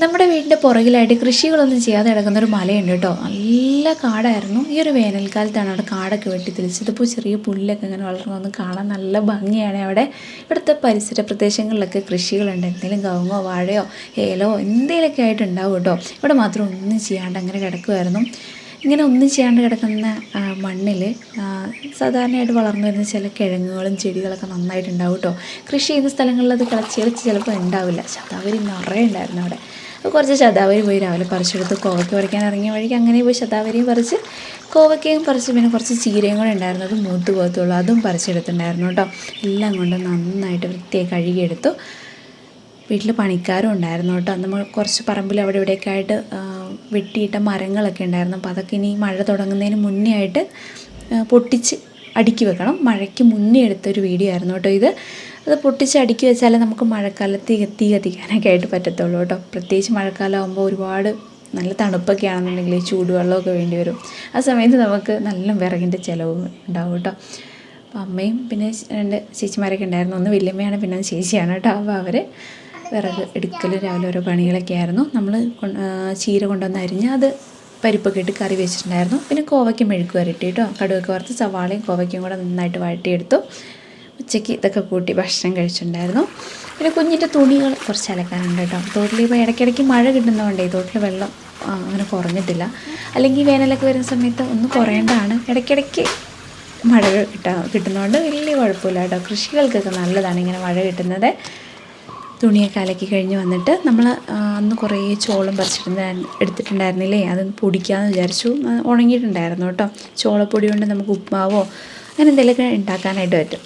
നമ്മുടെ വീടിന്റെ പുറകിലായിട്ട് കൃഷികളൊന്നും ചെയ്യാതെ കിടക്കുന്ന ഒരു മലയുണ്ട് കേട്ടോ. നല്ല കാടായിരുന്നു. ഈ ഒരു വേനൽക്കാലത്താണ് അവിടെ കാടൊക്കെ വെട്ടി തെളിച്ചതിപ്പോൾ ചെറിയ പുല്ലൊക്കെ ഇങ്ങനെ വളർന്നു വന്ന് കാണാൻ നല്ല ഭംഗിയാണ് അവിടെ. ഇവിടുത്തെ പരിസര പ്രദേശങ്ങളിലൊക്കെ കൃഷികളുണ്ട്. എന്തെങ്കിലും കവുങ്ങോ വാഴയോ ഏലോ എന്തെങ്കിലുമൊക്കെ ആയിട്ടുണ്ടാവും കേട്ടോ. ഇവിടെ മാത്രം ഒന്നും ചെയ്യാണ്ട് അങ്ങനെ കിടക്കുമായിരുന്നു ഇങ്ങനെ ഒന്നും ചെയ്യാണ്ട് കിടക്കുന്ന മണ്ണിൽ സാധാരണയായിട്ട് വളർന്നു വരുന്ന ചില കിഴങ്ങുകളും ചെടികളൊക്കെ നന്നായിട്ടുണ്ടാവും കേട്ടോ കൃഷി ചെയ്യുന്ന സ്ഥലങ്ങളിൽ അത് കിളച്ച് കിളച്ച് ചിലപ്പോൾ ഉണ്ടാവില്ല. ശതാവരി നിറയെ ഉണ്ടായിരുന്നു അവിടെ. കുറച്ച് ശതാവരി പോയി രാവിലെ പറിച്ചെടുത്ത് കോവയ്ക്ക് പറിക്കാൻ ഇറങ്ങിയ വഴിക്ക് അങ്ങനെ പോയി ശതാവരിയും പറിച്ച് കോവയ്ക്കയും പറിച്ച് പിന്നെ കുറച്ച് ചീരയും കൂടെ ഉണ്ടായിരുന്നു. അത് മൂത്ത് പോകത്തുള്ളൂ. അതും പറിച്ചെടുത്തിട്ടുണ്ടായിരുന്നു കേട്ടോ എല്ലാം കൊണ്ട് നന്നായിട്ട് വൃത്തിയായി കഴുകിയെടുത്തു. വീട്ടിൽ പണിക്കാരും ഉണ്ടായിരുന്നു കേട്ടോ നമ്മൾ കുറച്ച് പറമ്പിൽ അവിടെ ഇവിടെയൊക്കെ ആയിട്ട് വെട്ടിയിട്ട മരങ്ങളൊക്കെ ഉണ്ടായിരുന്നു. അപ്പോൾ അതൊക്കെ ഇനി മഴ തുടങ്ങുന്നതിന് മുന്നേ ആയിട്ട് പൊട്ടിച്ച് അടുക്കി വെക്കണം. മഴയ്ക്ക് മുന്നേ എടുത്തൊരു വീഡിയോ ആയിരുന്നു കേട്ടോ ഇത്. അത് പൊട്ടിച്ച് അടുക്കി വെച്ചാലേ നമുക്ക് മഴക്കാലത്ത് തീ കത്തിക്കാനൊക്കെ ആയിട്ട് പറ്റത്തുള്ളൂ കേട്ടോ. പ്രത്യേകിച്ച് മഴക്കാലം ആകുമ്പോൾ ഒരുപാട് നല്ല തണുപ്പൊക്കെ ആണെന്നുണ്ടെങ്കിൽ ചൂടുവെള്ളമൊക്കെ വേണ്ടി വരും. ആ സമയത്ത് നമുക്ക് നല്ല വിറകിന്റെ ചിലവ് ഉണ്ടാവും കേട്ടോ. അപ്പോൾ അമ്മയും പിന്നെ രണ്ട് ചേച്ചിമാരൊക്കെ ഉണ്ടായിരുന്നു. ഒന്ന് വലിയമ്മയാണ് പിന്നെ ചേച്ചിയാണ് കേട്ടോ. അപ്പോൾ അവർ വിറക് എടുക്കൽ രാവിലെ ഓരോ പണികളൊക്കെ ആയിരുന്നു. നമ്മൾ ചീര കൊണ്ടുവന്ന് അരിഞ്ഞ് അത് പരിപ്പൊക്കെ ഇട്ട് കറി വെച്ചിട്ടുണ്ടായിരുന്നു. പിന്നെ കോവയ്ക്ക് മെഴുക്ക് വരട്ടി കേട്ടോ കടുവൊക്കെ വറുത്ത് സവാളയും കോവയ്ക്കും കൂടെ നന്നായിട്ട് വഴട്ടിയെടുത്തു ഉച്ചയ്ക്ക് ഇതൊക്കെ കൂട്ടി ഭക്ഷണം കഴിച്ചിട്ടുണ്ടായിരുന്നു. പിന്നെ കുഞ്ഞിന്റെ തുണികൾ കുറച്ച് അലക്കാനുണ്ട് കേട്ടോ തോട്ടിൽ ഇപ്പോൾ ഇടയ്ക്കിടയ്ക്ക് മഴ കിട്ടുന്നതുകൊണ്ടേ തോട്ടിൽ വെള്ളം അങ്ങനെ കുറഞ്ഞിട്ടില്ല. അല്ലെങ്കിൽ വേനലൊക്കെ വരുന്ന സമയത്ത് ഒന്ന് കുറയേണ്ടതാണ്. ഇടയ്ക്കിടയ്ക്ക് മഴ കിട്ടാ കിട്ടുന്നതുകൊണ്ട് വലിയ കുഴപ്പമില്ല കേട്ടോ കൃഷികൾക്കൊക്കെ നല്ലതാണ് ഇങ്ങനെ മഴ കിട്ടുന്നത്. തുണിയൊക്കെ അലക്കി കഴിഞ്ഞ് വന്നിട്ട് നമ്മൾ അന്ന് കുറേ ചോളം പറിച്ചിട്ടുണ്ടായിരുന്നു എടുത്തിട്ടുണ്ടായിരുന്നില്ലേ? അത് പൊടിക്കാമെന്ന് വിചാരിച്ചു ഉണങ്ങിയിട്ടുണ്ടായിരുന്നു കേട്ടോ. ചോളപ്പൊടി കൊണ്ട് നമുക്ക് ഉപ്മാവോ അങ്ങനെ എന്തെങ്കിലുമൊക്കെ ഉണ്ടാക്കാനായിട്ട് പറ്റും.